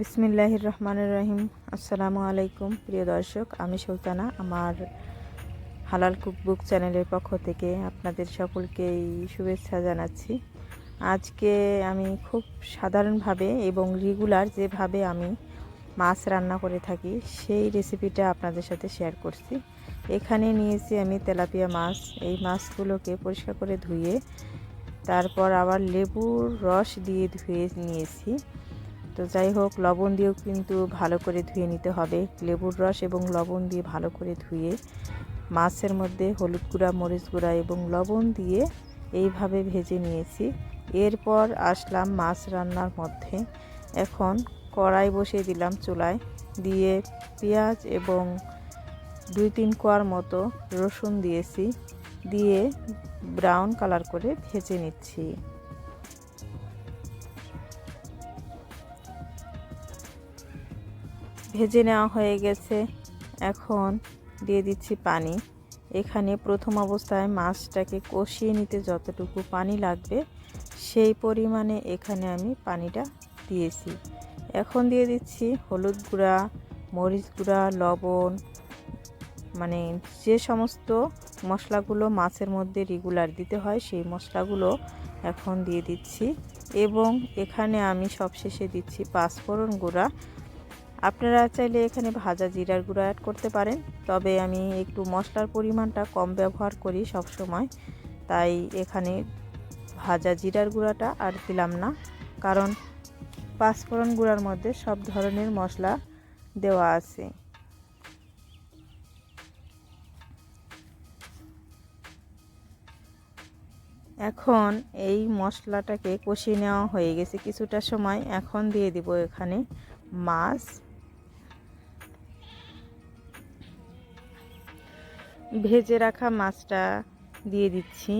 বিসমিল্লাহির রহমানির রহিম। আসসালামু আলাইকুম, প্রিয় দর্শক, আমি সুলতানা, আমার হালাল কুকবুক চ্যানেলের পক্ষ থেকে আপনাদের সকলকেই শুভেচ্ছা জানাচ্ছি। আজকে আমি খুব সাধারণভাবে এবং রেগুলার যেভাবে আমি মাছ রান্না করে থাকি, সেই রেসিপিটা আপনাদের সাথে শেয়ার করছি। এখানে নিয়েছি আমি তেলাপিয়া মাছ। এই মাছগুলোকে পরিষ্কার করে ধুয়ে, তারপর আবার লেবুর রস দিয়ে ধুয়ে নিয়েছি। তো যাই হোক, লবণ দিয়েও কিন্তু ভালো করে ধুয়ে নিতে হবে। লেবুর রস এবং লবণ দিয়ে ভালো করে ধুয়ে মাছের মধ্যে হলুদ গুঁড়া, মরিচ গুঁড়া এবং লবণ দিয়ে এইভাবে ভেজে নিয়েছি। এরপর আসলাম মাছ রান্নার মধ্যে। এখন কড়াই বসিয়ে দিলাম চুলায়। দিয়ে পেঁয়াজ এবং দুই তিন কোয়ার মতো রসুন দিয়েছি। দিয়ে ব্রাউন কালার করে ভেজে নিচ্ছি। ভেজে নেওয়া হয়ে গেছে। এখন দিয়ে দিচ্ছি পানি। এখানে প্রথম অবস্থায় মাছটাকে কষিয়ে নিতে যতটুকু পানি লাগবে, সেই পরিমাণে এখানে আমি পানিটা দিয়েছি। এখন দিয়ে দিচ্ছি হলুদ গুঁড়া, মরিচ গুঁড়া, লবণ মানে যে সমস্ত মশলাগুলো মাছের মধ্যে রেগুলার দিতে হয়, সেই মশলাগুলো এখন দিয়ে দিচ্ছি। এবং এখানে আমি সবশেষে দিচ্ছি পাঁচফোড়ন গুঁড়া আপনারা চাইলে এখানে ভাজা জিরার গুঁড়ো অ্যাড করতে পারেন। তবে আমি একটু মশলার পরিমাণটা কম ব্যবহার করি সব সময় তাই এখানে ভাজা জিরার গুঁড়াটা আর দিলাম না। কারণ পাঁচফোড়ন গুঁড়ার মধ্যে সব ধরনের মশলা দেওয়া আছে। এখন এই মশলাটাকে কষিয়ে নেওয়া হয়ে গেছে কিছুটা সময়। এখন দিয়ে দিব এখানে মাছ। ভেজে রাখা মাছটা দিয়ে দিচ্ছি।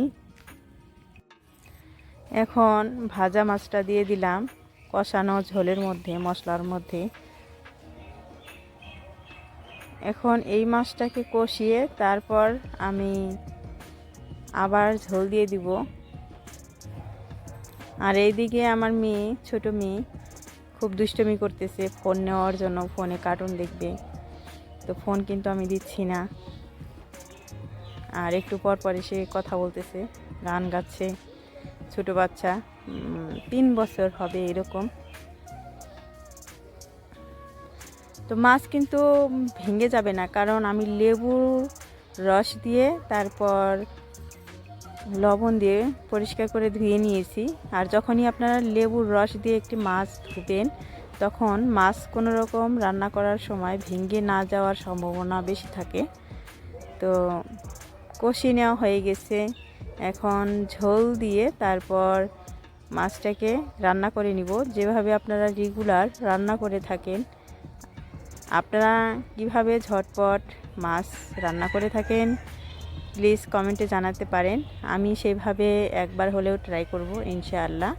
এখন ভাজা মাছটা দিয়ে দিলাম কষানো ঝোলের মধ্যে, মশলার মধ্যে। এখন এই মাছটাকে কষিয়ে তারপর আমি আবার ঝোল দিয়ে দিব। আর এইদিকে আমার মেয়ে, ছোট মেয়ে, খুব দুষ্টমি করতেছে, ফোন নেওয়ার জন্য, ফোনে কার্টুন দেখবে। তো ফোন কিন্তু আমি দিচ্ছি না। আর একটু পর পর এসে কথা বলতেছে, গান গাচ্ছে, ছোট বাচ্চা তিন বছর হবে এরকম। তো মাছ কিন্তু ভেঙে যাবে না, কারণ আমি লেবু রস দিয়ে তারপর লবণ দিয়ে পরিষ্কার করে ধুয়ে নিয়েছি। আর যখনই আপনারা লেবুর রস দিয়ে একটি মাছ ধুবেন, তখন মাছ কোনো রকম রান্না করার সময় ভেঙে না যাওয়ার সম্ভাবনা বেশি থাকে। তো কষিয়ে নেওয়া হয়ে গেছে। এখন ঝোল দিয়ে তারপর মাছটাকে রান্না করে নিব। যেভাবে আপনারা রেগুলার রান্না করে থাকেন, আপনারা কীভাবে ঝটপট মাছ রান্না করে থাকেন, প্লিজ কমেন্টে জানাতে পারেন। আমি সেইভাবে একবার হলেও ট্রাই করব, ইনশাআল্লাহ।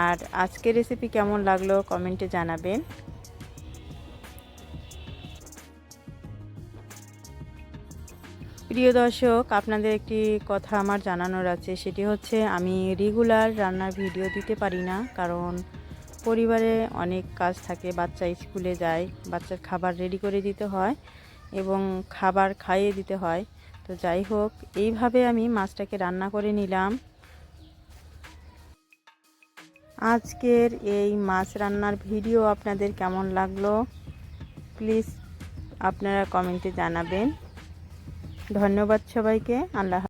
আর আজকের রেসিপি কেমন লাগল কমেন্টে জানাবেন। প্রিয় দর্শক, আপনাদের একটি কথা আমার জানানোর আছে। সেটি হচ্ছে, আমি রেগুলার রান্নার ভিডিও দিতে পারি না, কারণ পরিবারে অনেক কাজ থাকে। বাচ্চা স্কুলে যায়, বাচ্চার খাবার রেডি করে দিতে হয় এবং খাবার খাইয়ে দিতে হয়। তো যাই হোক, এইভাবে আমি মাছটাকে রান্না করে নিলাম। আজকের এই মাছ রান্নার ভিডিও আপনাদের কেমন লাগল? প্লিজ আপনারা কমেন্টে জানাবেন। ধন্যবাদ সবাইকে আল্লাহ